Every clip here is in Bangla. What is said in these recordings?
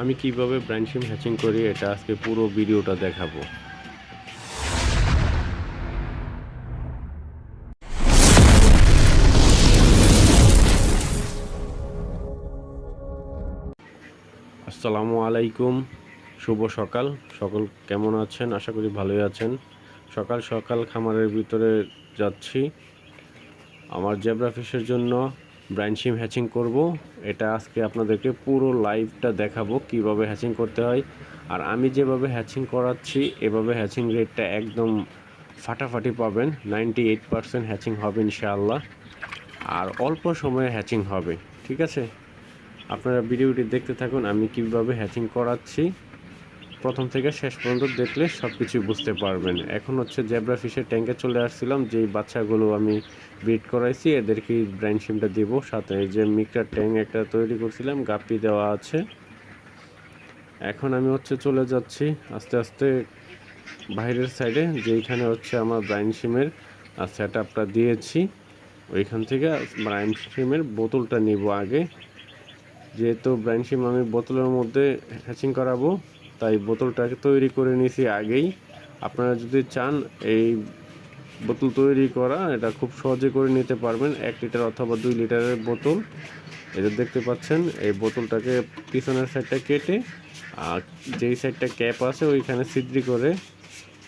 আমি কীভাবে ব্রাইন শিম হ্যাচিং করি এটা আজকে পুরো ভিডিওটা দেখাবো। আসসালামু আলাইকুম, শুভ সকাল। সকল কেমন আছেন? আশা করি ভালোই আছেন। সকাল সকাল খামারের ভিতরে যাচ্ছি। আমার জেব্রা ফিশের জন্য ব্রাইন শিম হ্যাচিং করব। এটা আজকে আপনাদেরকে পুরো লাইভটা দেখাবো কীভাবে হ্যাচিং করতে হয়। আর আমি যেভাবে হ্যাচিং করাচ্ছি, এভাবে হ্যাচিং রেটটা একদম ফাটাফাটি পাবেন। নাইনটি এইট পারসেন্ট হ্যাচিং হবে ইনশাআল্লাহ। আর অল্প সময়ে হ্যাচিং হবে, ঠিক আছে? আপনারা ভিডিওটি দেখতে থাকুন, আমি কীভাবে হ্যাচিং করাচ্ছি। প্রথম থেকে শেষ পর্যন্ত দেখলে সব কিছু বুঝতে পারবেন। এখন হচ্ছে জেব্রা ফিশের ট্যাঙ্কে চলে আসছিলাম, যেই বাচ্চাগুলো আমি ব্রিড করাইছি এদেরকে ব্রাইন সিমটা দিব। সাথে যে মিক্সার ট্যাঙ্ক একটা তৈরি করছিলাম, গাপ্পি দেওয়া আছে। এখন আমি হচ্ছে চলে যাচ্ছি আস্তে আস্তে বাইরের সাইডে যেইখানে হচ্ছে আমার ব্রাইন সিমের সেট আপটা দিয়েছি। ওইখান থেকে ব্রাইন সিমের বোতলটা নিব আগে। যেহেতু ব্রাইন সিম আমি বোতলের মধ্যে হ্যাচিং করাবো তাই বোতলটাকে তৈরি করে নিয়েছি আগেই। আপনারা যদি চান, এই বোতল তৈরি করা, এটা খুব সহজে করে নিতে পারবেন, এক লিটার অথবা দুই লিটারের বোতল। এটা দেখতে পাচ্ছেন, এই বোতলটাকে পিছনের সাইডটা কেটে, আর যেই সাইডটা ক্যাপ আছে, ওইখানে ছিদ্রি করে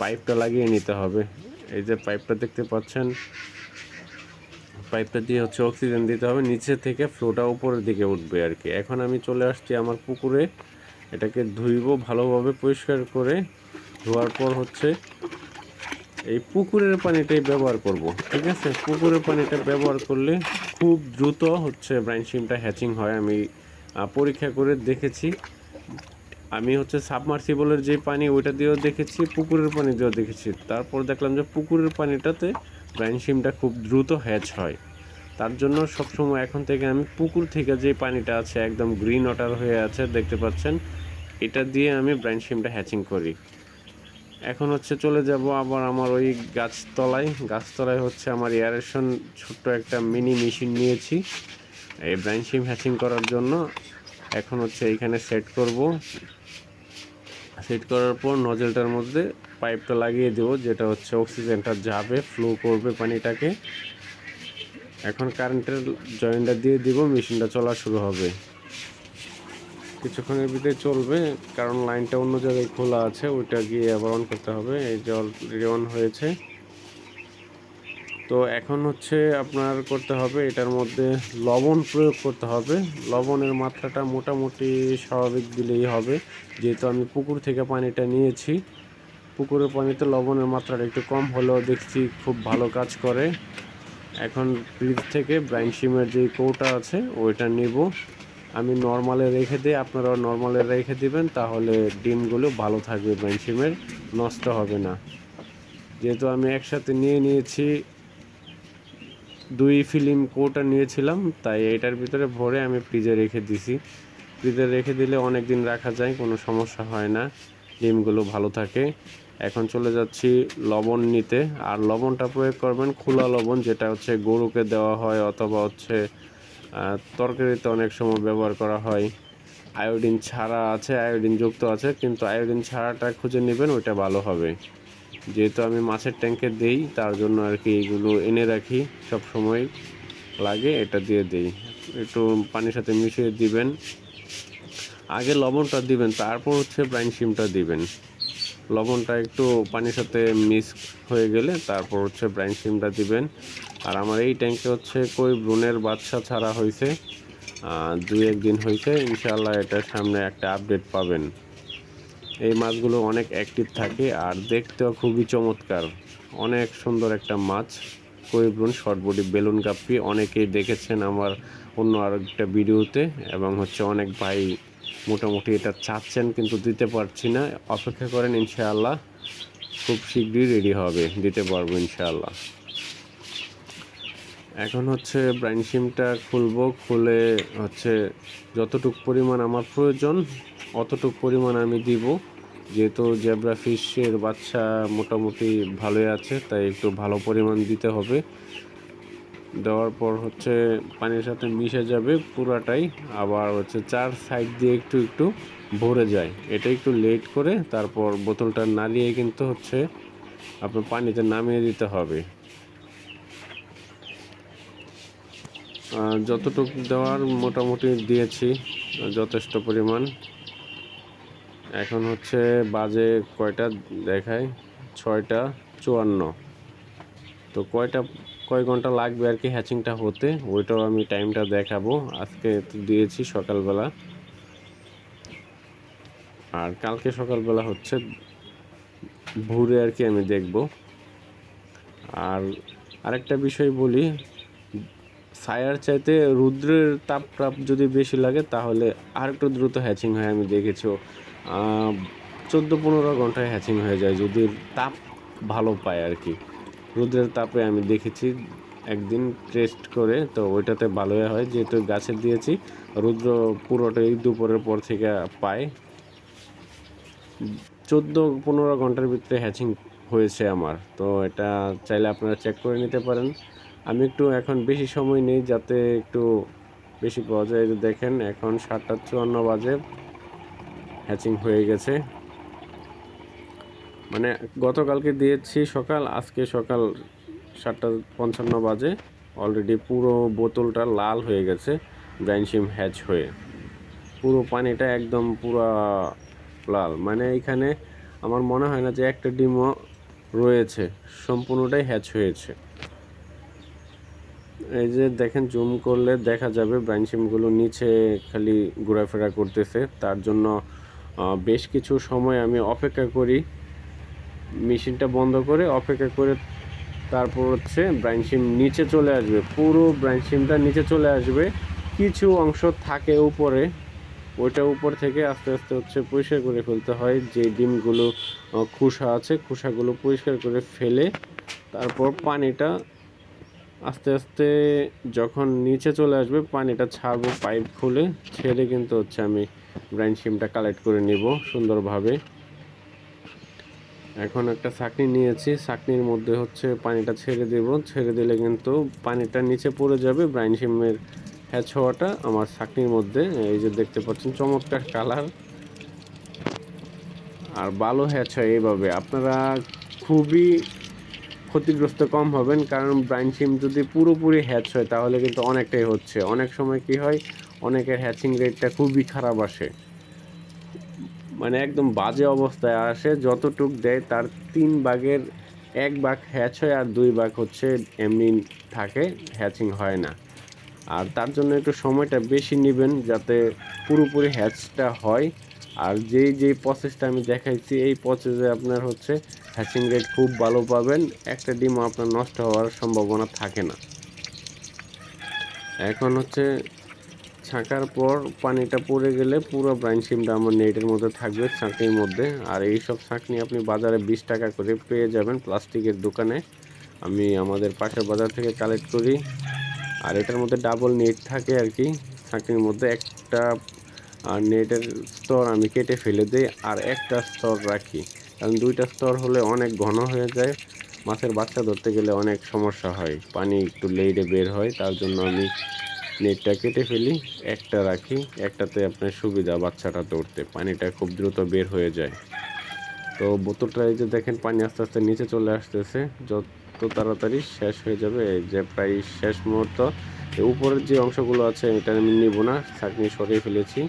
পাইপটা লাগিয়ে নিতে হবে। এই যে পাইপটা দেখতে পাচ্ছেন পাইপটা দিয়ে হচ্ছে অক্সিজেন দিতে হবে, নিচে থেকে ফ্লোটা উপরের দিকে উঠবে আর কি। এখন আমি চলে আসছি আমার পুকুরে। এটাকে ধুইব ভালোভাবে পরিষ্কার করে, ধোয়ার পর হচ্ছে এই পুকুরের পানিটাই ব্যবহার করব, ঠিক আছে? পুকুরের পানিটা ব্যবহার করলে খুব দ্রুত হচ্ছে ব্রাইন শিমটা হ্যাচিং হয়। আমি পরীক্ষা করে দেখেছি। আমি হচ্ছে সাবমার্সিবলের যে পানি, ওইটা দিয়েও দেখেছি, পুকুরের পানি দিয়েও দেখেছি। তারপর দেখলাম যে পুকুরের পানিটাতে ব্রাইন শিমটা খুব দ্রুত হ্যাচ হয়। তার জন্য সবসময় এখন থেকে আমি পুকুর থেকে যে পানিটা আছে একদম গ্রিন ওয়াটার হয়ে আছে, দেখতে পাচ্ছেন, এটা দিয়ে আমি ব্রাইন শিমটা হ্যাচিং করি। এখন হচ্ছে চলে যাব আবার আমার ওই গাছতলায়। গাছতলায় হচ্ছে আমার এয়ারেশন ছোট্ট একটা মিনি মেশিন নিয়েছি। এই ব্রাইন শিম হ্যাচিং করার জন্য এখন হচ্ছে এইখানে সেট করব। সেট করার পর নজলটার মধ্যে পাইপটা লাগিয়ে দেবো, যেটা হচ্ছে অক্সিজেনটা যাবে ফ্লো করবে পানিটাকে। এখন কারেন্টের জয়েন্টটা দিয়ে দিব মেশিনটা চলা শুরু হবে। কিছুক্ষণের ভিতরে চলবে, কারণ লাইনটা অন্য জায়গায় খোলা আছে, ওইটা গিয়ে আবার অন করতে হবে। এই যে অলরেডি অন হয়েছে। তো এখন হচ্ছে আপনার করতে হবে, এটার মধ্যে লবণ প্রয়োগ করতে হবে। লবণের মাত্রাটা মোটামুটি স্বাভাবিক দিলেই হবে। যেহেতু আমি পুকুর থেকে পানিটা নিয়েছি, পুকুরের পানিতে লবণের মাত্রাটা একটু কম হলেও দেখছি খুব ভালো কাজ করে। এখন ফ্রিজ থেকে ব্রাইন সিমের যে কৌটা আছে, ওইটা নিব। আমি নর্মালে রেখে দিই, আপনারাও নর্মালে রেখে দিবেন, তাহলে ডিমগুলো ভালো থাকবে ব্রাইন সিমের নষ্ট হবে না। যেহেতু আমি একসাথে নিয়ে নিয়েছি, দুই ফিল্ম কোটা নিয়েছিলাম, তাই এটার ভিতরে ভরে আমি ফ্রিজে রেখে দিছি। ফ্রিজে রেখে দিলে অনেক দিন রাখা যায়, কোনো সমস্যা হয় না, ডিমগুলো ভালো থাকে। এখন চলে যাচ্ছি লবণ নিতে। আর লবণটা প্রয়োগ করবেন খোলা লবণ, যেটা হচ্ছে গরুকে দেওয়া হয় অথবা হচ্ছে তরকারিতে অনেক সময় ব্যবহার করা হয়। আয়োডিন ছাড়া আছে, আয়োডিন যুক্ত আছে, কিন্তু আয়োডিন ছাড়াটা খুঁজে নেবেন, ওইটা ভালো হবে। যেহেতু আমি মাছের ট্যাঙ্কে দেই, তার জন্য আর কি এগুলো এনে রাখি, সব সময় লাগে, এটা দিয়ে দেই। একটু পানির সাথে মিশিয়ে দিবেন। আগে লবণটা দিবেন, তারপর হচ্ছে ব্রাইন শিমটা দিবেন। লবণটা একটু পানির সাথে মিক্স হয়ে গেলে তারপর হচ্ছে ব্রাইন শিমটা দিবেন। আর আমার এই ট্যাঙ্কে হচ্ছে কই ব্রুনের বাচ্চা ছাড়া হয়েছে দুই একদিন হয়েছে ইনশাল্লাহ এটার সামনে একটা আপডেট পাবেন। এই মাছগুলো অনেক অ্যাক্টিভ থাকে আর দেখতেও খুবই চমৎকার। অনেক সুন্দর একটা মাছ। কৈব্রুন শর্ট বডি বেলুন কাপ্পি অনেকেই দেখেছেন আমার অন্য আর একটা ভিডিওতে, এবং হচ্ছে অনেক ভাই মোটামুটি এটা চাচ্ছেন, কিন্তু দিতে পারছি না। অপেক্ষা করেন ইনশাআল্লাহ, খুব শীঘ্রই রেডি হবে, দিতে পারব ইনশাআল্লাহ। এখন হচ্ছে ব্রাইন সিমটা খুলবো, খুলে হচ্ছে যতটুক পরিমাণ আমার প্রয়োজন, অতটুক পরিমাণ আমি দিব। যেহেতু জেব্রা ফিশের বাচ্চা মোটামুটি ভালোই আছে, তাই একটু ভালো পরিমাণ দিতে হবে। দেওয়ার পর হচ্ছে পানির সাথে মিশে যাবে পুরাটাই, আবার হচ্ছে চার সাইড দিয়ে একটু একটু ভরে যায়। এটা একটু লেট করে তারপর বোতলটা নাড়িয়ে কিন্তু হচ্ছে আপনার পানিতে নামিয়ে দিতে হবে। যতটুকু দেওয়ার মোটামুটি দিয়েছি, যথেষ্ট পরিমাণ। এখন হচ্ছে বাজে কয়টা দেখায়? ছয়টা চুয়ান্ন। তো কয়টা, কয় ঘণ্টা লাগবে আর কি হ্যাচিংটা হতে? ওইটাও আমি টাইমটা দেখাবো। আজকে তো দিয়েছি সকালবেলা। আর কালকে সকালবেলা হচ্ছে ভোরে আর কি আমি দেখব। আর আরেকটা বিষয় বলি, ছায়ার চাইতে রুদ্রের তাপ টাপ যদি বেশি লাগে, তাহলে আর একটু দ্রুত হ্যাচিং হয় আমি দেখেছি। চোদ্দ পনেরো ঘন্টায় হ্যাচিং হয়ে যায়, যদি তাপ ভালো পায় আর কি। রুদ্রের তাপে আমি দেখেছি, একদিন টেস্ট করে তো ওইটাতে ভালোই হয়, যেহেতু গাছে দিয়েছি, রুদ্র পুরোটাই দুপুরের পর থেকে পায়। চোদ্দ পনেরো ঘণ্টার ভিতরে হ্যাচিং হয়েছে আমার, তো এটা চাইলে আপনারা চেক করে নিতে পারেন। আমি একটু এখন বেশি সময় নেই, যাতে একটু বেশি পাওয়া যায় দেখেন, এখন সাতটা চুয়ান্ন বাজে হ্যাচিং হয়ে গেছে। মানে গতকালকে দিয়েছি সকাল, আজকে সকাল সাতটা পঞ্চান্ন বাজে। অলরেডি পুরো বোতলটা লাল হয়ে গেছে ব্রাইনসিম হ্যাচ হয়ে। পুরো পানিটা একদম পুরো লাল। মানে এখানে আমার মনে হয় না যে একটা ডিমও রয়েছে, সম্পূর্ণটাই হ্যাচ হয়েছে। এই যে দেখেন, জুম করলে দেখা যাবে ব্রাইনসিমগুলো নিচে খালি ঘোরাফেরা করতেছে। তার জন্য বেশ কিছু সময় আমি অপেক্ষা করি। মেশিনটা বন্ধ করে অপেক্ষা করে তারপর হচ্ছে ব্রাইন সিম নিচে চলে আসবে। পুরো ব্রাইন সিমটা নিচে চলে আসবে। কিছু অংশ থাকে উপরে। ওইটা উপর থেকে আস্তে আস্তে হচ্ছে পরিষ্কার করে ফেলতে হয়। যে ডিমগুলো খোসা আছে, খোসাগুলো পরিষ্কার করে ফেলে তারপর পানিটা আস্তে আস্তে যখন নিচে চলে আসবে, পানিটা ছাড়বো পাইপ খুলে, ছেড়ে কিন্তু হচ্ছে আমি ব্রাইন কালেক্ট করে নিব সুন্দরভাবে। এখন একটা ছাকনি নিয়েছি। ছাকনির মধ্যে হচ্ছে পানিটা ছেড়ে দেব। ছেড়ে দিলে কিন্তু পানিটা নিচে পড়ে যাবে। ব্রাইন সিমের হ্যাচ হওয়াটা আমার ছাকনির মধ্যে। এই যে দেখতে পাচ্ছেন, চমৎকার কালার। আর ভালো হ্যাচ হয় এইভাবে। আপনারা খুবই ক্ষতিগ্রস্ত কম হবেন, কারণ ব্রাইন সিম যদি পুরোপুরি হ্যাচ হয়, তাহলে কিন্তু অনেকটাই হচ্ছে। অনেক সময় কি হয়, অনেকের হ্যাচিং রেটটা খুবই খারাপ আসে। মানে একদম বাজে অবস্থায় আসে যতটুক দেয় তার তিন ভাগের এক ভাগ হ্যাচ হয় আর দুই ভাগ হচ্ছে এমনি থাকে, হ্যাচিং হয় না। আর তার জন্য একটু সময়টা বেশি নেবেন যাতে পুরোপুরি হ্যাচটা হয়। আর যেই যেই প্রসেসটা আমি দেখাইছি, এই প্রসেসে আপনার হচ্ছে হ্যাচিং রেট খুব ভালো পাবেন, একটা ডিমও আপনার নষ্ট হওয়ার সম্ভাবনা থাকে না। এখন হচ্ছে ছাঁকার পর পানিটা পড়ে গেলে পুরো ব্রাইন সিমটা আমার নেটের মধ্যে থাকবে ছাঁকনির মধ্যে। আর এই সব ছাঁকনি আপনি বাজারে বিশ টাকা করে পেয়ে যাবেন প্লাস্টিকের দোকানে। আমি আমাদের পাশের বাজার থেকে কালেক্ট করি। আর এটার মধ্যে ডাবল নেট থাকে আর কি। ছাঁকনির মধ্যে একটা নেটের স্তর আমি কেটে ফেলে দিই আর একটা স্তর রাখি। কারণ দুইটা স্তর হলে অনেক ঘন হয়ে যায়। মাছের বাচ্চা ধরতে গেলে অনেক সমস্যা হয়। পানি একটু লেইডে বের হয়, তার জন্য আমি নেটটা কেটে ফেলি, একটা রাখি, একটাতে আপনার সুবিধা, বাচ্চাটা দৌড়তে, পানিটা খুব দ্রুত বের হয়ে যায়। তো বোতলটা এই যে দেখেন, পানি আস্তে আস্তে নিচে চলে আসতেছে, যত তাড়াতাড়ি শেষ হয়ে যাবে যে প্রায় শেষ মুহূর্ত। উপরের যে অংশগুলো আছে, এটা আমি নিব না ছাঁকনি সরিয়ে ফেলেছি,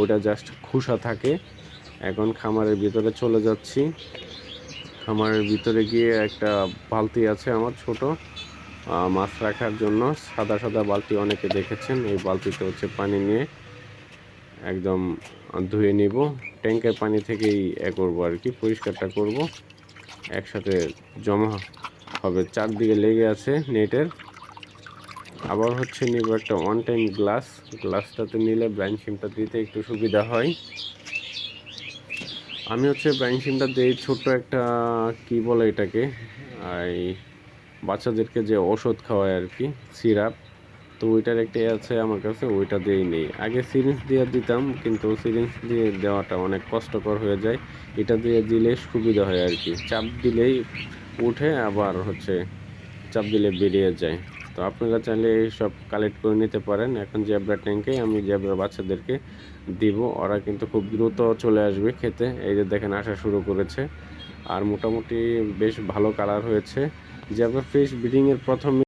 ওটা জাস্ট খুসা থাকে। এখন খামারের ভিতরে চলে যাচ্ছি। খামারের ভিতরে গিয়ে একটা বালতি আছে আমার ছোট মাছ রাখার জন্য সাদা সাদা বালতি অনেকে দেখেছেন। এই বালতিতে হচ্ছে পানি নিয়ে একদম ধুয়ে নিব। ট্যাঙ্কের পানি থেকেই এ করব আর কি, পরিষ্কারটা করব। একসাথে জমা হবে, চারদিকে লেগে আছে নেটের। আবার হচ্ছে নিব একটা ওয়ান টাইম গ্লাস গ্লাসটাতে নিলে ব্রাইন সিমটা দিতে একটু সুবিধা হয়। আমি হচ্ছে ব্রাইন সিমটা দিই ছোট্ট একটা, কি বলে এটাকে? এই বাচ্চাদেরকে যে ওষুধ খাওয়ায় আর কি, সিরাপ, তো ওইটার একটা আছে আমার কাছে, ওইটা দিয়েই নেই। আগে সিরিঞ্জ দিয়ে দিতাম, কিন্তু সিরিঞ্জ দিয়ে দেওয়াটা অনেক কষ্টকর হয়ে যায়। এটা দিয়ে দিলে সুবিধা হয় আর কি। চাপ দিলেই উঠে আবার হচ্ছে চাপ দিলে বেরিয়ে যায়। তো আপনারা চাইলে সব কালেক্ট করে নিতে পারেন। এখন জেব্রা ট্যাঙ্কে আমি জেব্রা বাচ্চাদেরকে দিব। ওরা কিন্তু খুব দ্রুত চলে আসবে খেতে। এই যে দেখেন, আসা শুরু করেছে। আর মোটামুটি বেশ ভালো কালার হয়েছে। জেব্রা ফিশ ব্রিডিংয়ের প্রথম